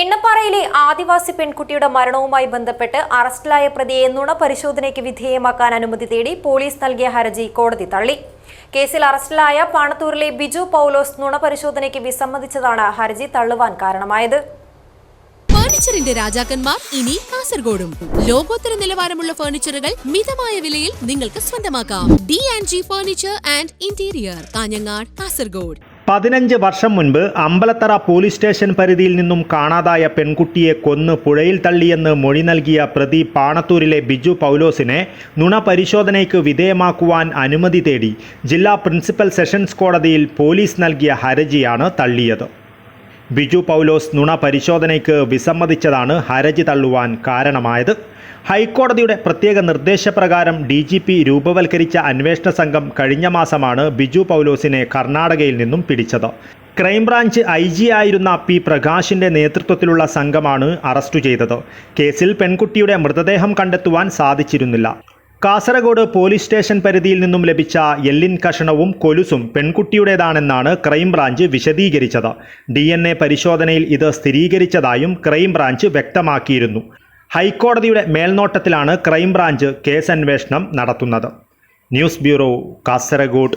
എണ്ണപ്പാറയിലെ ആദിവാസി പെൺകുട്ടിയുടെ മരണവുമായി ബന്ധപ്പെട്ട് അറസ്റ്റിലായ പ്രതിയെ നുണ പരിശോധനയ്ക്ക് വിധേയമാക്കാൻ അനുമതി തേടി പോലീസ് നൽകിയ ഹർജി കോടതി തള്ളി. കേസിൽ അറസ്റ്റിലായ പാണത്തൂരിലെ ബിജു പൗലോസ് നുണ പരിശോധനയ്ക്ക് വിസമ്മതിച്ചതാണ് ഹർജി തള്ളുവാൻ കാരണമായത്. ഫർണിച്ചറിന്റെ രാജാക്കന്മാർ ഇനി കാസർഗോഡും. ലോകോത്തര നിലവാരമുള്ള ഫർണിച്ചറുകൾ മിതമായ വിലയിൽ നിങ്ങൾക്ക് സ്വന്തമാക്കാം. D and G furniture and interior Kanhangad Kasaragod. പതിനഞ്ച് വർഷം മുൻപ് അമ്പലത്തറ പോലീസ് സ്റ്റേഷൻ പരിധിയിൽ നിന്നും കാണാതായ പെൺകുട്ടിയെ കൊന്ന് പുഴയിൽ തള്ളിയെന്ന് മൊഴി നൽകിയ പ്രതി പാണത്തൂരിലെ ബിജു പൗലോസിനെ നുണ പരിശോധനയ്ക്ക് വിധേയമാക്കുവാൻ അനുമതി തേടി ജില്ലാ പ്രിൻസിപ്പൽ സെഷൻസ് കോടതിയിൽ പോലീസ് നൽകിയ ഹർജിയാണ് തള്ളിയത്. ബിജു പൗലോസ് നുണ പരിശോധനയ്ക്ക് വിസമ്മതിച്ചതാണ് ഹരജി തള്ളുവാൻ കാരണമായത്. ഹൈക്കോടതിയുടെ പ്രത്യേക നിർദ്ദേശപ്രകാരം ഡി ജി പി രൂപവൽക്കരിച്ച അന്വേഷണ സംഘം കഴിഞ്ഞ മാസമാണ് ബിജു പൗലോസിനെ കർണാടകയിൽ നിന്നും പിടിച്ചത്. ക്രൈംബ്രാഞ്ച് ഐ ജി ആയിരുന്ന പി പ്രകാശിന്റെ നേതൃത്വത്തിലുള്ള സംഘമാണ് അറസ്റ്റ് ചെയ്തത്. കേസിൽ പെൺകുട്ടിയുടെ മൃതദേഹം കണ്ടെത്തുവാൻ സാധിച്ചിരുന്നില്ല. കാസർഗോഡ് പോലീസ് സ്റ്റേഷൻ പരിധിയിൽ നിന്നും ലഭിച്ച എല്ലിൻ കഷണവും കൊലുസും പെൺകുട്ടിയുടേതാണെന്നാണ് ക്രൈംബ്രാഞ്ച് വിശദീകരിച്ചത്. ഡി എൻ എ പരിശോധനയിൽ ഇത് സ്ഥിരീകരിച്ചതായും ക്രൈംബ്രാഞ്ച് വ്യക്തമാക്കിയിരുന്നു. ഹൈക്കോടതിയുടെ മേൽനോട്ടത്തിലാണ് ക്രൈംബ്രാഞ്ച് കേസന്വേഷണം നടത്തുന്നത്. News bureau Kasaragod.